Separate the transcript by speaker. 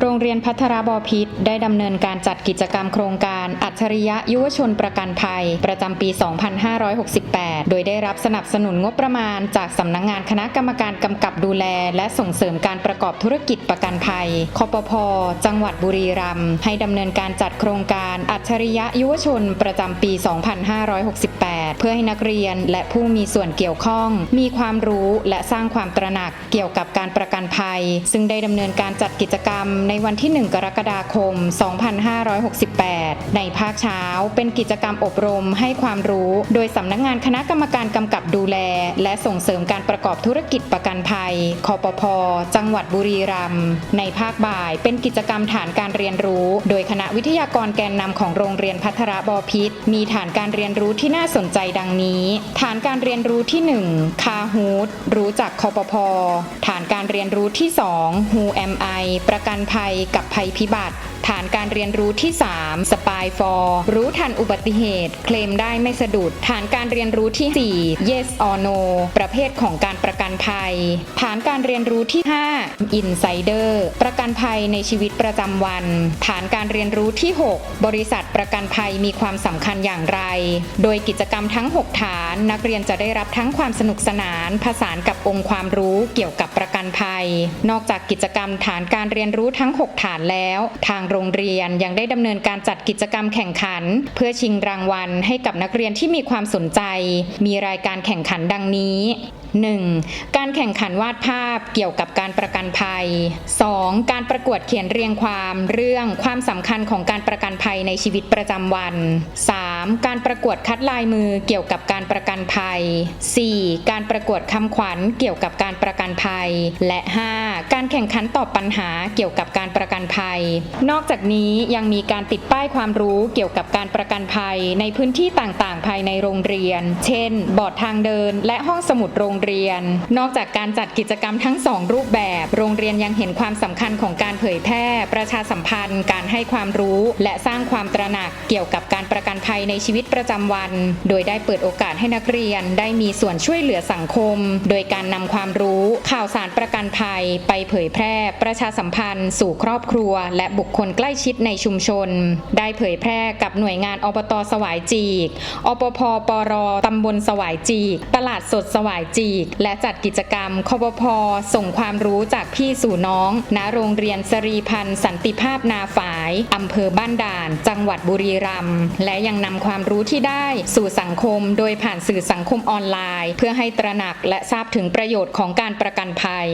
Speaker 1: โรงเรียนพัทรบพิษได้ดำเนินการจัดกิจกรรมโครงการอัจฉริยะยุวชนประกันภัย ประจำปี 2568 โดยได้รับสนับสนุนงบประมาณ จากสำนักงงานคณะกรรมการกำกับดูแล และส่งเสริมการประกอบธุรกิจประกันภัย คปพ จังหวัดบุรีรัมย์ให้ดำเนินการจัดโครงการอัจฉริยะยุวชนประจำปี 2568 เพื่อให้นักเรียนและผู้มีส่วนเกี่ยวข้อง มีความรู้และสร้างความตระหนักเกี่ยวกับการประกันภัย ซึ่งได้ดำเนินการจัดกิจกรรมในวันที่ 1 กรกฎาคม 2568 ในภาคเช้า เป็นกิจกรรมอบรมให้ความรู้ โดยสำนักงานคณะกรรมการกำกับดูแล และส่งเสริมการประกอบธุรกิจประกันภัย คอปพจังหวัดบุรีรัมย์ ในภาคบ่าย เป็นกิจกรรมฐานการเรียนรู้ โดยคณะวิทยากรแกนนำของโรงเรียนพัทระบพิษ มีฐานการเรียนรู้ที่น่าสนใจดังนี้ ฐานการเรียนรู้ที่ 1 คาฮูดรู้จักคอปพฐานการเรียนรู้ที่ 2 Who am I ประกันภัยกับภัยพิบัติ ฐานการเรียนรู้ที่3 Spy for รู้ทันอุบัติเหตุ เคลมได้ไม่สะดุด ฐานการเรียนรู้ที่ 4 Yes or No ประเภทของการประกันภัย ฐานการเรียนรู้ที่ 5 Insider ประกันภัยในชีวิตประจำวัน ฐานการเรียนรู้ที่ 6 บริษัทประกันภัยมีความสำคัญอย่างไร โดยกิจกรรมทั้ง 6 ฐานนักเรียนจะได้รับทั้งความสนุกสนานผสานกับองค์ความรู้เกี่ยวกับประกันภัย นอกจากกิจกรรมฐานการเรียนรู้ทั้ง 6 ฐานแล้ว ทางโรงเรียนยังได้ดำเนินการจัดกิจกรรมแข่งขัน เพื่อชิงรางวัลให้กับนักเรียนที่มีความสนใจ มีรายการแข่งขันดังนี้ 1. การแข่งขันวาดภาพเกี่ยวกับการประกันภัย 2. การประกวดเขียนเรียงความเรื่องความสำคัญของการประกันภัยในชีวิตประจำวัน 3. การประกวดคัดลายมือเกี่ยวกับการประกันภัย 4. การประกวดคำขวัญเกี่ยวกับการประกันภัย และ 5. การแข่งขันตอบปัญหาเกี่ยวกับการประกันภัย นอกจากนี้ยังมีการติดป้ายความรู้เกี่ยวกับการประกันภัยในพื้นที่ต่างๆ ภายในโรงเรียน เช่น บอร์ดทางเดิน และห้องสมุดโรงเรียนนอกจากการจัดกิจกรรมทั้งสองรูปแบบ โรงเรียนยังเห็นความสำคัญของการเผยแพร่ ประชาสัมพันธ์ การให้ความรู้ และสร้างความตระหนักเกี่ยวกับการประกันภัยในชีวิตประจำวัน โดยได้เปิดโอกาสให้นักเรียนได้มีส่วนช่วยเหลือสังคม โดยการนำความรู้ ข่าวสารประกันภัย ไปเผยแพร่ ประชาสัมพันธ์ สู่ครอบครัว และบุคคลใกล้ชิดในชุมชน ได้เผยแพร่กับหน่วยงานอบตสวายจีกอปพปรตำบลสวายจีก ตลาดสดสวายจีก และจัดกิจกรรมคบพส่งความรู้จากพี่สู่น้อง ณ โรงเรียนสรีพันธ์สันติภาพนาฝายอำเภอบ้านด่าน จังหวัดบุรีรัมย์ และยังนำความรู้ที่ได้สู่สังคม โดยผ่านสื่อสังคมออนไลน์ เพื่อให้ตระหนักและทราบถึงประโยชน์ของการประกันภัย